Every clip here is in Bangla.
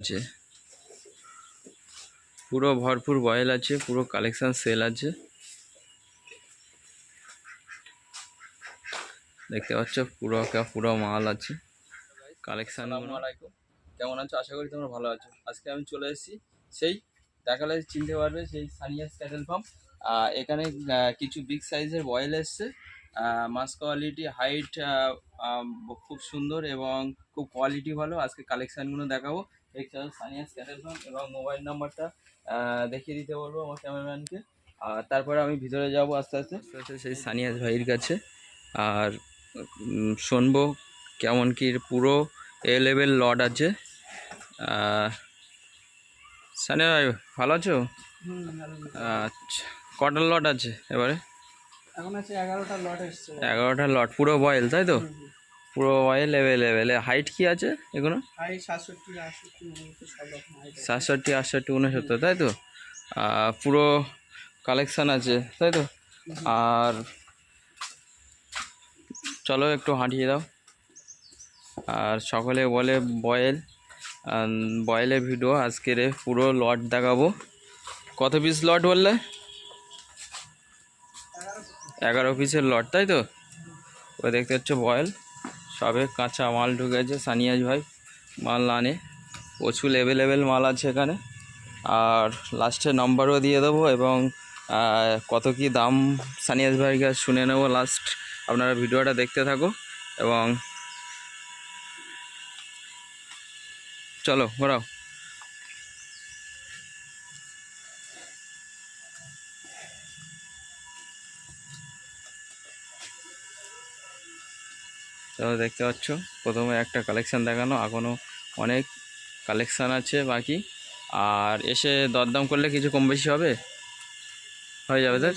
আছে। পুরো ভরপুর বয়েল আছে, পুরো কালেকশন সেল আছে। দেখতে পাচ্ছ, পুরো পুরো মাল আছে। কালেকশন কেমন আছো? আশা করি তোমরা ভালো আছো। আজকে আমি চলে এসেছি সেই দেখালে চিনতে পারবে, সেই সানিয়াস ক্যাটেল ফার্ম এখানে কিছু বিগ সাইজের বয়েল এসছে। মাস কোয়ালিটি হাইট খুব সুন্দর এবং খুব কোয়ালিটি ভালো। আজকে কালেকশানগুলো দেখাবো। এছাড়াও সানিয়াস ফার্ম এবং মোবাইল নাম্বারটা দেখিয়ে দিতে বলব আমার ক্যামেরাম্যানকে আর তারপরে আমি ভিতরে যাব আস্তে আস্তে। আস্তে আস্তে সেই সানিয়াস ভাইয়ের কাছে। আর শুনব কেমন কি পুরো এ লেভেল লড আছে। সানিয়া ভাই ভালো আছো? আচ্ছা কটা লট আছে এবারে? এখন আছে এগারোটা লট এসছে। এগারোটা লট পুরো বয়েল তাই তো? পুরো বয়েল অ্যাভেলেবেল হাইট কি আছে এগুলো? সাতষট্টি আটষট্টি উনসত্তর তাই তো? পুরো কালেকশান আছে তাই তো? আর চলো একটু হাঁটিয়ে দাও। আর সকলে বলে বয়েল। বয়েলের ভিডিও আজকের পুরো লট দেখাবো। কত পিস লট বললে? এগারো পিসের লট তাই তো? ওই দেখতে হচ্ছে বয়েল। সবে কাঁচা মাল ঢুকেছে সানিয়াজ ভাই, মাল আনে। প্রচুর অ্যাভেলেবেল মাল আছে এখানে। আর লাস্টে নম্বরও দিয়ে দেবো এবং কত কি দাম সানিয়াজ ভাইকে শুনে নেব লাস্ট আপনারা ভিডিওটা দেখতে থাকো এবং চলো ঘোরাও। তো দেখতে পাচ্ছ, প্রথমে একটা কালেকশান দেখানো এখনও অনেক কালেকশান আছে বাকি। আর এসে দরদাম করলে কিছু কম বেশি হবে? হয়ে যাবে, তাই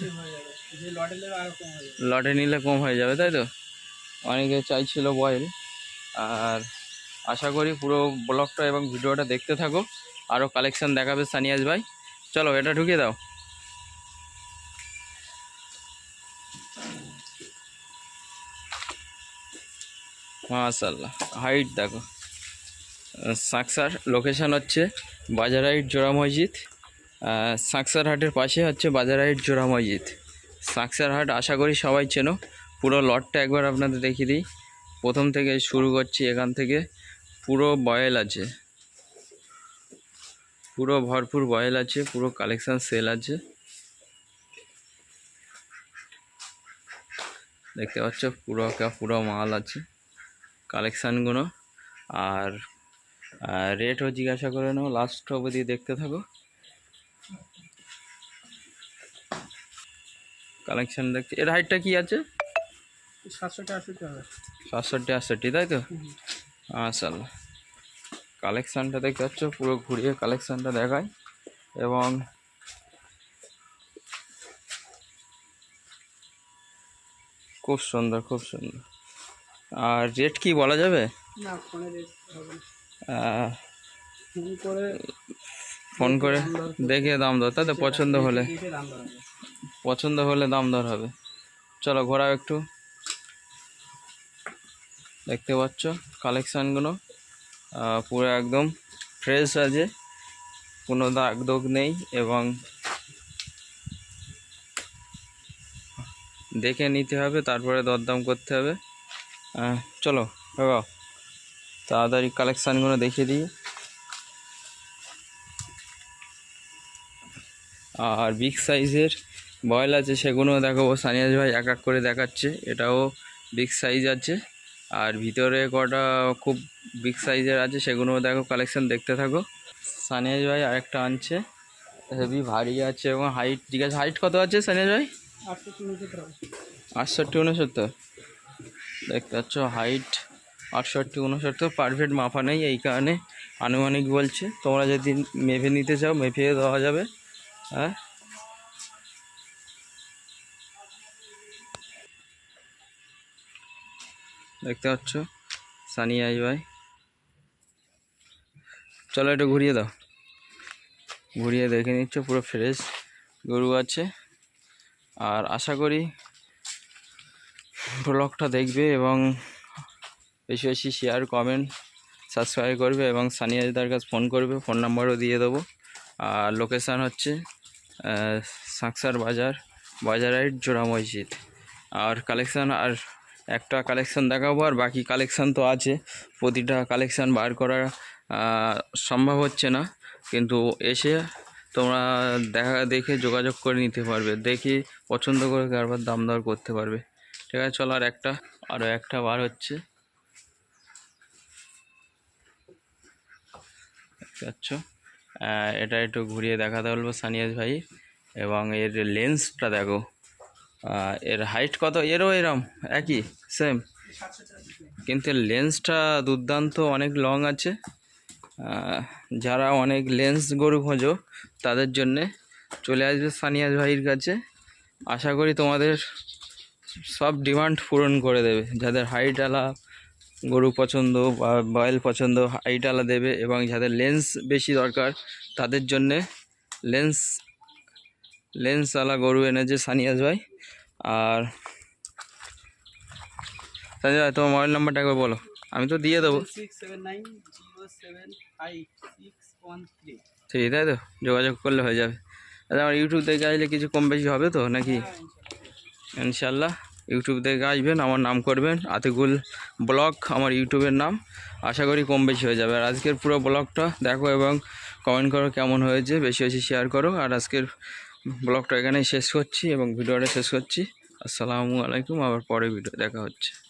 লটে নিলে কম হয়ে যাবে, তাই তো? অনেকে চাইছিল বয়েল আর আশা করি পুরো ব্লগটা এবং ভিডিওটা দেখতে থাকো। আরও কালেকশান দেখাবে সানিয়াজ ভাই। চলো, এটা ঢুকিয়ে দাও। মাশাল্লাহ হাইট দেখো। সাকসার লোকেশান হচ্ছে বাজার হাইট জোড়া মসজিদ। সাকসার হাটের পাশে হচ্ছে বাজার হাইট জোড়া মসজিদ। সাকসার হাট আশা করি সবাই চেনো। পুরো লটটা একবার আপনাদের দেখিয়ে দিই। প্রথম থেকে শুরু করছি এখান থেকে। পুরো বয়েল আছে। পুরো ভরপুর বয়েল আছে, পুরো কালেকশান সেল আছে। দেখতে পাচ্ছ পুরো পুরো মাল আছে। কালেকশানগুলো। আর রেটও জিজ্ঞাসা করে নাও লাস্ট অবধি দেখতে থাকো। কালেকশন দেখতে এর হাইটটা কি আছে? সাতষট্টি আটষট্টি তাই তো? মাশাল্লাহ কালেকশানটা দেখতে পাচ্ছ পুরো ঘুরিয়ে কালেকশানটা দেখায়। এবং খুব সুন্দর খুব সুন্দর। আর রেট কি বলা যাবে? না ফোনে রেট হবে ফোন করে ফোন করে দেখে দাম দর তাই তো পছন্দ হলে। পছন্দ হলে দাম দর হবে। চলো ঘোরাও একটু। দেখতে পাচ্ছ কালেকশানগুলো পুরো একদম ফ্রেশ আছে। কোনো দাগ দোগ নেই এবং দেখে নিতে হবে তারপরে দরদাম করতে হবে। চলো বাবা তাড়াতাড়ি কালেকশানগুলো দেখিয়ে দিই। আর বিগ সাইজের বয়েল আছে সেগুলো দেখাবো সানিয়াজ ভাই এক এক করে দেখাচ্ছে। এটাও বিগ সাইজ আছে। আর ভিতরে কটা খুব বিগ সাইজের আছে সেগুলোও দেখো কালেকশান দেখতে থাকো। সানিয়াজ ভাই আরেকটা আনছে। হেভি ভারী আছে এবং হাইট জিজ্ঞাসা হাইট কত আছে সানিয়াজ ভাই? আটষট্টি উনসত্তর। আটষট্টি উনসত্তর। দেখতে পাচ্ছ হাইট আটষট্টি উনসত্তর পারফেক্ট মাপা নেই এই কারণে। আনুমানিক বলছে, তোমরা যদি মেপে নিতে চাও, মেপে দেওয়া যাবে। হ্যাঁ? দেখতে পাচ্ছ সানিয়া ভাই। চলো একটু ঘুরিয়ে দাও। ঘুরিয়ে দেখে নিচ্ছ, পুরো ফ্রেশ গরু আছে। আর আশা করি ব্লগটা দেখবে এবং বেশি বেশি শেয়ার কমেন্ট সাবস্ক্রাইব করবে এবং সানিয়া সানিয়াজদার কাছে ফোন করবে। ফোন নাম্বারও দিয়ে দেবো। আর লোকেশান হচ্ছে সাঁকসার বাজার বাজারাইট জোড়া মসজিদ। আর কালেকশান আর একটা কালেকশান দেখাবো, আর বাকি কালেকশান তো আছে। প্রতিটা কালেকশান বার করা সম্ভব হচ্ছে না। কিন্তু এসে তোমরা দেখা, দেখে যোগাযোগ করে নিতে পারবে। দেখে পছন্দ করে তারপর দাম দর করতে পারবে। ঠিক আছে চলো আর একটা আরও একটা বার হচ্ছে এটা একটু ঘুরিয়ে দেখাতে বলব সানিয়াজ ভাই। এবং এর লেন্সটা দেখো। এর হাইট কত? এরও এরম, একই সেম কিন্তু লেন্সটা দুর্দান্ত, অনেক লং আছে। যারা অনেক লেন্স গরু খোঁজো, তাদের জন্যে চলে আসবে সানিয়াজ ভাইয়ের কাছে। আশা করি তোমাদের সব ডিমান্ড পূরণ করে দেবে। যাদের হাইট আলা গরু পছন্দ বা বয়েল পছন্দ হাইট আলা দেবে এবং যাদের লেন্স বেশি দরকার তাদের জন্যে লেন্স লেন্স আলা গরু এনেছে সানিয়াজ ভাই। আর সানিয়াজ ভাই তোমার মোবাইল নাম্বারটা একবার বলো। আমি তো দিয়ে দেবো। ঠিক তাই তো? যোগাযোগ করলে হয়ে যাবে। আচ্ছা আমার ইউটিউব থেকে আসলে কিছু কম বেশি হবে তো নাকি? ইনশাল্লাহ ইউটিউব থেকে আসবেন, আমার নাম করবেন, আতিকুল ব্লগ, আমার ইউটিউবের নাম। আশা করি কম বেশি হয়ে যাবে। আর আজকের পুরো ব্লগটা দেখো এবং কমেন্ট করো কেমন হয়েছে, বেশি বেশি শেয়ার করো। আর আজকের ব্লগটা এখানেই শেষ করছি এবং ভিডিওটা শেষ করছি। আসসালামু আলাইকুম, আবার পরে ভিডিও দেখা হচ্ছে।